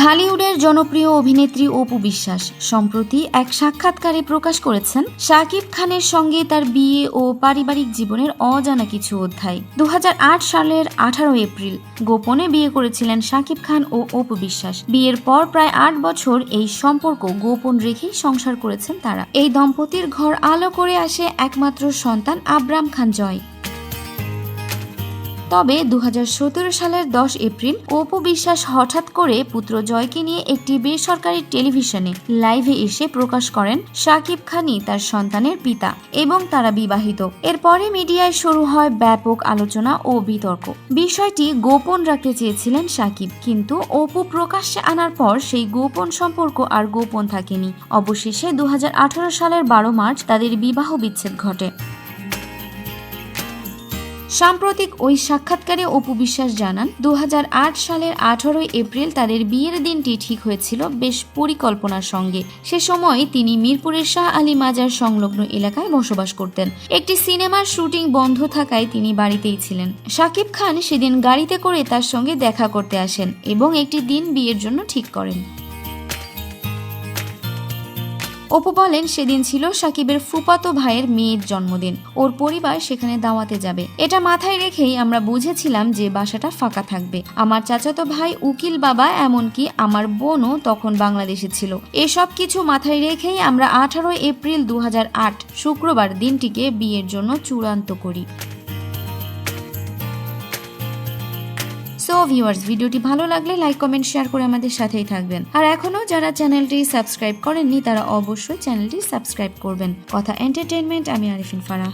ঢালিউডের জনপ্রিয় অভিনেত্রী অপু বিশ্বাস সম্প্রতি এক সাক্ষাৎকারে প্রকাশ করেছেন, শাকিব খানের সঙ্গে তার বিয়ে ও পারিবারিক জীবনের অজানা কিছু অধ্যায়। দু হাজার আট সালের আঠারো এপ্রিল গোপনে বিয়ে করেছিলেন শাকিব খান ও অপু বিশ্বাস। বিয়ের পর প্রায় আট বছর এই সম্পর্ক গোপন রেখেই সংসার করেছেন তারা। এই দম্পতির ঘর আলো করে আসে একমাত্র সন্তান আব্রাম খান জয়। তবে দু হাজার সতেরো সালের দশ এপ্রিল অপু বিশ্বাস হঠাৎ করে পুত্র জয়কে নিয়ে একটি বেসরকারি টেলিভিশনে লাইভে এসে প্রকাশ করেন শাকিব খানই তার সন্তানের পিতা এবং তারা বিবাহিত। এরপরে মিডিয়ায় শুরু হয় ব্যাপক আলোচনা ও বিতর্ক। বিষয়টি গোপন রাখতে চেয়েছিলেন শাকিব কিন্তু অপু প্রকাশ্যে আনার পর সেই গোপন সম্পর্ক আর গোপন থাকেনি। অবশেষে দু হাজার আঠারো সালের বারো মার্চ তাদের বিবাহ বিচ্ছেদ ঘটে। সাম্প্রতিক ওই সাক্ষাৎকারে অপু বিশ্বাস জানান দু হাজার আট সালের আঠারোই এপ্রিল তাদের বিয়ের দিনটি ঠিক হয়েছিল বেশ পরিকল্পনার সঙ্গে। সে সময় তিনি মিরপুরের শাহ আলী মাজার সংলগ্ন এলাকায় বসবাস করতেন। একটি সিনেমার শুটিং বন্ধ থাকায় তিনি বাড়িতেই ছিলেন। শাকিব খান সেদিন গাড়িতে করে তার সঙ্গে দেখা করতে আসেন এবং একটি দিন বিয়ের জন্য ঠিক করেন। অপু বলেন, সেদিন ছিল সাকিবের ফুপাতো ভাইয়ের মেয়ের জন্মদিন। ওর পরিবার সেখানে দাওয়াতে যাবে। এটা মাথায় রেখেই আমরা বুঝেছিলাম যে বাসাটা ফাঁকা থাকবে। আমার চাচাতো ভাই উকিল বাবা, এমনকি আমার বোনও তখন বাংলাদেশে ছিল। এসব কিছু মাথায় রেখেই আমরা আঠারোই এপ্রিল দু হাজার আট শুক্রবার দিনটিকে বিয়ের জন্য চূড়ান্ত করি। ভিউয়ার্স ভিডিওটি ভালো লাগলে লাইক কমেন্ট শেয়ার করে আমাদের সাথেই থাকবেন। আর এখনও যারা চ্যানেলটি সাবস্ক্রাইব করেননি, তারা অবশ্যই চ্যানেলটি সাবস্ক্রাইব করবেন। কথা এন্টারটেনমেন্ট আমি আরিফিন ফারাহ।